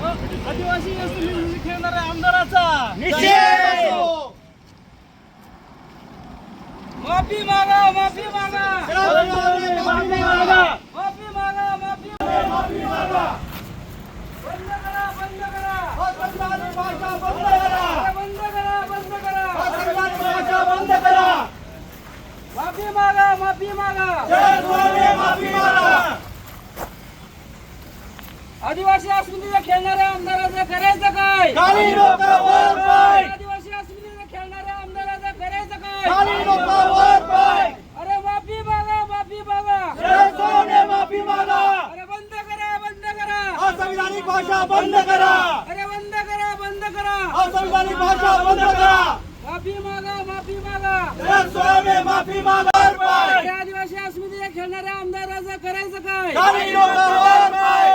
आदिवासी असलेली खेळणाऱ्या आमदाराचा निषेध माफी मागा माफी मागा माफी मागा. माफी मागा माफी माफी मागा बंद करा बंद करा भाषा बंद करा बंद करा बंद करा भाषा बंद करा माफी मागा माफी मागा जय स्वामी माफी मागा आदिवासी अस्मितेच्या खेळणाऱ्या आमदाराचं करायचं काय? खाली डोकं वर पाय. आदिवासी अस्मितेच्या खेळणाऱ्या आमदाराचं करायचं काय? खाली डोकं वर पाय. अरे माफी मागा माफी मागा. माफी मागा. अरे बंद करा बंद करा. असंविधानिक भाषा बंद करा. अरे बंद करा बंद करा. असंविधानिक भाषा बंद करा. माफी मागा माफी मागा. माफी मागा आदिवासी अस्मितेच्या खेळणाऱ्या आमदाराचं करायचं काय? खाली डोकं वर पाय.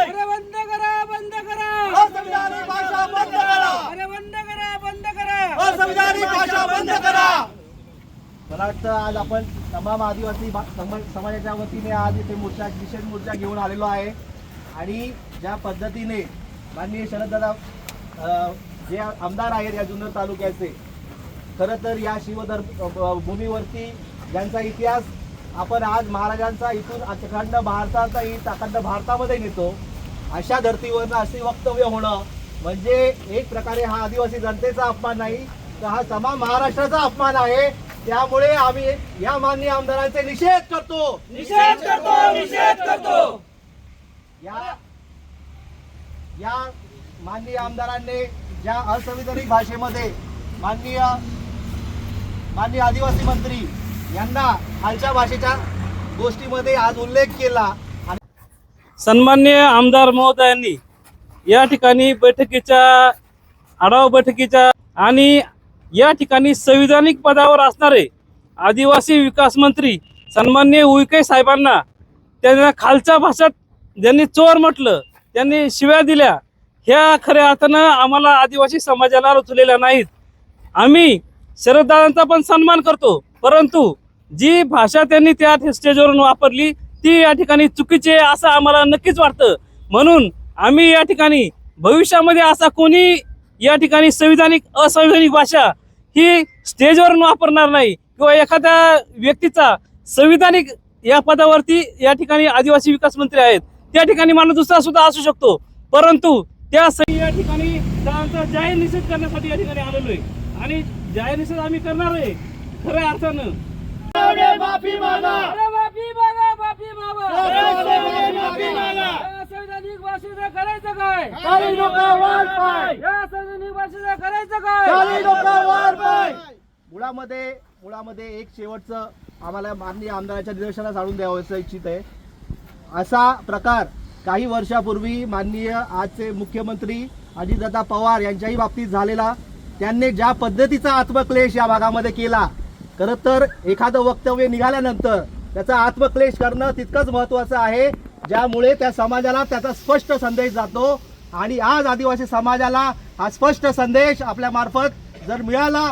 असंविधानिक भाषा बंद करा. अरे बंद करा बंद करा. असंविधानिक भाषा बंद करा. मला वाटतं आज आपण तमाम आदिवासी बा- समा- समाजाच्या वतीने आज इथे मोर्चा निषेध मोर्चा घेऊन आलेलो आहे. आणि ज्या पद्धतीने माननीय शरददादा अ, जे आमदार आहेत या जुन्नर तालुक्याचे खरं तर या शिवधर भूमीवरती ज्यांचा इतिहास आपण आज महाराजांचा इथून अखंड भारताचा इत अखंड भारतामध्ये नेतो. अशा धर्तीवरनं असे वक्तव्य होणं म्हणजे एक प्रकारे हा आदिवासी जनतेचा अपमान नाही तर हा तमाम महाराष्ट्राचा अपमान आहे. त्यामुळे आम्ही या माननीय आमदारांचे निषेध करतो. निषेध करतो निषेध करतो. या या माननीय आमदारांनी ज्या असंविधानिक भाषेमध्ये माननीय माननीय आदिवासी मंत्री यांना खालच्या भाषेच्या गोष्टीमध्ये आज उल्लेख केला सन्मान्य आमदार महोदयांनी या ठिकाणी बैठकीच्या आढावा बैठकीच्या आणि या ठिकाणी संविधानिक पदावर असणारे आदिवासी विकास मंत्री सन्मान्य उईके साहेबांना त्यांना खालच्या भाषेत ज्यांनी चोर म्हटलं त्यांनी शिव्या दिल्या. ह्या खऱ्या अर्थानं आम्हाला आदिवासी समाजाला रुचलेल्या नाहीत. आम्ही शरददादांचा पण सन्मान करतो परंतु जी भाषा त्यांनी त्या स्टेजवरून वापरली ती या ठिकाणी चुकीची आहे असं आम्हाला नक्कीच वाटतं. म्हणून आम्ही या ठिकाणी भविष्यामध्ये असा कोणी या ठिकाणी संविधानिक असंविधानिक भाषा ही स्टेजवरून वापरणार नाही किंवा एखाद्या व्यक्तीचा संविधानिक या पदावरती या ठिकाणी आदिवासी विकास मंत्री आहेत त्या ठिकाणी माणूस दुसरा सुद्धा असू शकतो. परंतु त्या सही या ठिकाणी जाहीर निषेध करण्यासाठी या ठिकाणी आलेलो आहे. आणि जाहीर निषेध आम्ही करणार आहे खऱ्या अर्थानं माफी मागा अरे माफी मागा माफी मागा माफी मागा या संविधानिक भाषेचं करायचं काय खाली डोकं वर पाय. या संविधानिक भाषेचं करायचं काय? खाली डोकं वर पाय. मुळामध्ये मुळामध्ये एक शेवटचं आम्हाला माननीय आमदाराच्या निदर्शनास आणून द्यावं इच्छित आहे. असा प्रकार काही वर्षापूर्वी माननीय आजचे मुख्यमंत्री अजितदादा पवार यांच्याही बाबतीत झालेला. त्यांनी ज्या पद्धतीचा आत्मक्लेश या भागामध्ये केला खरं तर एखादं वक्तव्य निघाल्यानंतर त्याचा आत्मक्लेश करणं तितकंच महत्त्वाचं आहे. ज्यामुळे त्या समाजाला त्याचा स्पष्ट संदेश जातो. आणि आज आदिवासी समाजाला हा स्पष्ट संदेश आपल्या मार्फत जर मिळाला